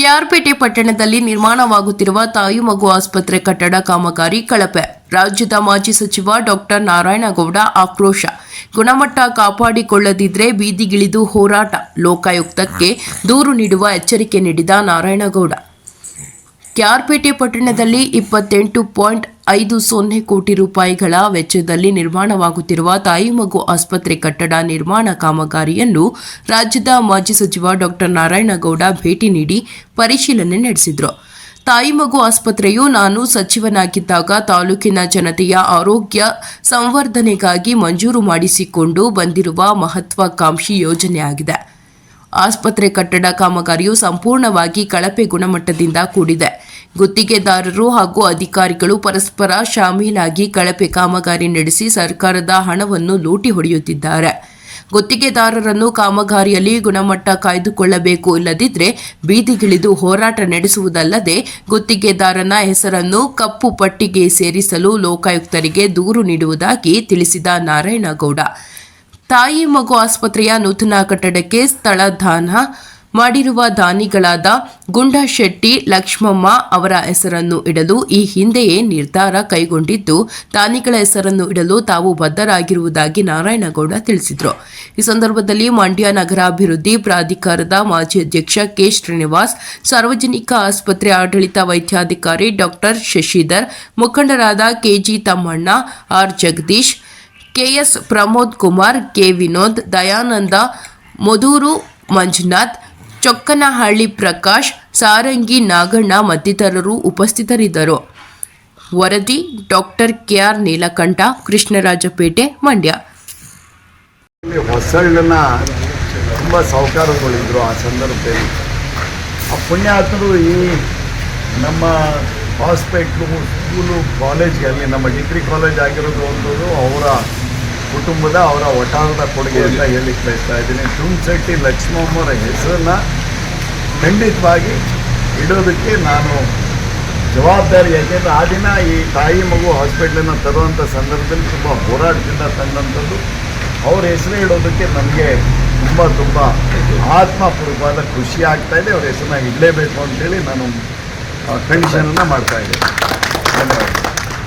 ಕೆಆರ್ಪೇಟೆ ಪಟ್ಟಣದಲ್ಲಿ ನಿರ್ಮಾಣವಾಗುತ್ತಿರುವ ತಾಯಿ ಮಗು ಆಸ್ಪತ್ರೆ ಕಟ್ಟಡ ಕಾಮಗಾರಿ ಕಳಪೆ. ರಾಜ್ಯದ ಮಾಜಿ ಸಚಿವ ಡಾಕ್ಟರ್ ನಾರಾಯಣಗೌಡ ಆಕ್ರೋಶ. ಗುಣಮಟ್ಟ ಕಾಪಾಡಿಕೊಳ್ಳದಿದ್ರೆ ಬೀದಿಗಿಳಿದು ಹೋರಾಟ. ಲೋಕಾಯುಕ್ತಕ್ಕೆ ದೂರು ನೀಡುವ ಎಚ್ಚರಿಕೆ ನೀಡಿದ ನಾರಾಯಣಗೌಡ. ಕ್ಯಾರ್ಪೇಟೆ ಪಟ್ಟಣದಲ್ಲಿ ಇಪ್ಪತ್ತೆಂಟು ಪಾಯಿಂಟ್ ಐದು ಸೊನ್ನೆ ಕೋಟಿ ರೂಪಾಯಿಗಳ ವೆಚ್ಚದಲ್ಲಿ ನಿರ್ಮಾಣವಾಗುತ್ತಿರುವ ತಾಯಿ ಮಗು ಆಸ್ಪತ್ರೆ ಕಟ್ಟಡ ನಿರ್ಮಾಣ ಕಾಮಗಾರಿಯನ್ನು ರಾಜ್ಯದ ಮಾಜಿ ಸಚಿವ ಡಾಕ್ಟರ್ ನಾರಾಯಣಗೌಡ ಭೇಟಿ ನೀಡಿ ಪರಿಶೀಲನೆ ನಡೆಸಿದರು. ತಾಯಿ ಮಗು ಆಸ್ಪತ್ರೆಯು ನಾನು ಸಚಿವನಾಗಿದ್ದಾಗ ತಾಲೂಕಿನ ಜನತೆಯ ಆರೋಗ್ಯ ಸಂವರ್ಧನೆಗಾಗಿ ಮಂಜೂರು ಮಾಡಿಸಿಕೊಂಡು ಬಂದಿರುವ ಮಹತ್ವಾಕಾಂಕ್ಷಿ ಯೋಜನೆಯಾಗಿದೆ ಆಸ್ಪತ್ರೆ ಕಟ್ಟಡ ಕಾಮಗಾರಿಯು ಸಂಪೂರ್ಣವಾಗಿ ಕಳಪೆ ಗುಣಮಟ್ಟದಿಂದ ಕೂಡಿದೆ. ಗುತ್ತಿಗೆದಾರರು ಹಾಗೂ ಅಧಿಕಾರಿಗಳು ಪರಸ್ಪರ ಶಾಮೀಲಾಗಿ ಕಳಪೆ ಕಾಮಗಾರಿ ನಡೆಸಿ ಸರ್ಕಾರದ ಹಣವನ್ನು ಲೂಟಿ ಹೊಡೆಯುತ್ತಿದ್ದಾರೆ. ಗುತ್ತಿಗೆದಾರರನ್ನು ಕಾಮಗಾರಿಯಲ್ಲಿ ಗುಣಮಟ್ಟ ಕಾಯ್ದುಕೊಳ್ಳಬೇಕು ಇಲ್ಲದಿದ್ದರೆ ಬೀದಿಗಿಳಿದು ಹೋರಾಟ ನಡೆಸುವುದಲ್ಲದೆ ಗುತ್ತಿಗೆದಾರನ ಹೆಸರನ್ನು ಕಪ್ಪು ಪಟ್ಟಿಗೆ ಸೇರಿಸಲು ಲೋಕಾಯುಕ್ತರಿಗೆ ದೂರು ನೀಡುವುದಾಗಿ ತಿಳಿಸಿದ ನಾರಾಯಣಗೌಡ. ತಾಯಿ ಮಗು ಆಸ್ಪತ್ರೆಯ ನೂತನ ಕಟ್ಟಡಕ್ಕೆ ಸ್ಥಳ ದಾನ ಮಾಡಿರುವ ದಾನಿಗಳಾದ ಗುಂಡಶೆಟ್ಟಿ ಲಕ್ಷ್ಮಮ್ಮ ಅವರ ಹೆಸರನ್ನು ಇಡಲು ಈ ಹಿಂದೆಯೇ ನಿರ್ಧಾರ ಕೈಗೊಂಡಿದ್ದು, ದಾನಿಗಳ ಹೆಸರನ್ನು ಇಡಲು ತಾವು ಬದ್ಧರಾಗಿರುವುದಾಗಿ ನಾರಾಯಣಗೌಡ ತಿಳಿಸಿದರು. ಈ ಸಂದರ್ಭದಲ್ಲಿ ಮಂಡ್ಯ ನಗರಾಭಿವೃದ್ಧಿ ಪ್ರಾಧಿಕಾರದ ಮಾಜಿ ಅಧ್ಯಕ್ಷ ಕೆ. ಶ್ರೀನಿವಾಸ್, ಸಾರ್ವಜನಿಕ ಆಸ್ಪತ್ರೆ ಆಡಳಿತ ವೈದ್ಯಾಧಿಕಾರಿ ಡಾಕ್ಟರ್ ಶಶಿಧರ್, ಮುಖಂಡರಾದ KG Tammanna, R. Jagadish KS Pramod Kumar, K. Vinod, Dayananda Maduru Manjunath Chokkanahalli Prakash, Sarangi Naganna ಮತ್ತಿತರರು ಉಪಸ್ಥಿತರಿದ್ದರು. ವರದಿ ಡಾಕ್ಟರ್ ಕೆಆರ್. ನೀಲಕಂಠ, ಕೃಷ್ಣರಾಜಪೇಟೆ, ಮಂಡ್ಯ. ಹೊಸಳ್ಳನ್ನ ಹೊಸಳ್ಳನ ತುಂಬ ಸಾಹುಕಾರಗಳಿದ್ರು ಆ ಸಂದರ್ಭದಲ್ಲಿ. ಆ ಪುಣ್ಯಾತರು ಈ ನಮ್ಮ ಹಾಸ್ಪಿಟ್ಲು, ಸ್ಕೂಲು, ಕಾಲೇಜ್ಗೆ, ಅಲ್ಲಿ ನಮ್ಮ ಡಿಗ್ರಿ ಕಾಲೇಜ್ ಆಗಿರೋದು ಅನ್ನೋದು ಅವರ ಕುಟುಂಬದ ಅವರ ಒಟ್ಟಾರದ ಕೊಡುಗೆ ಅಂತ ಹೇಳಿ ಬಯಸ್ತಾ ಇದ್ದೀನಿ. ತುಂಸೆಟ್ಟಿ ಲಕ್ಷ್ಮಮ್ಮರ ಹೆಸರನ್ನ ಖಂಡಿತವಾಗಿ ಇಡೋದಕ್ಕೆ ನಾನು ಜವಾಬ್ದಾರಿ. ಯಾಕೆಂದರೆ ಆ ದಿನ ಈ ತಾಯಿ ಮಗು ಹಾಸ್ಪಿಟ್ಲನ್ನು ತರುವಂಥ ಸಂದರ್ಭದಲ್ಲಿ ತುಂಬ ಹೋರಾಟದಿಂದ ತಂದಂಥದ್ದು. ಅವ್ರ ಹೆಸರು ಇಡೋದಕ್ಕೆ ನನಗೆ ತುಂಬ ತುಂಬ ಆತ್ಮಪೂರ್ವವಾದ ಖುಷಿ ಆಗ್ತಾ ಇದೆ. ಅವ್ರ ಹೆಸರನ್ನ ಇಡಲೇಬೇಕು ಅಂತೇಳಿ ನಾನು ಕಂಡೀಷನನ್ನು ಮಾಡ್ತಾ ಇದ್ದೀನಿ. ಧನ್ಯವಾದ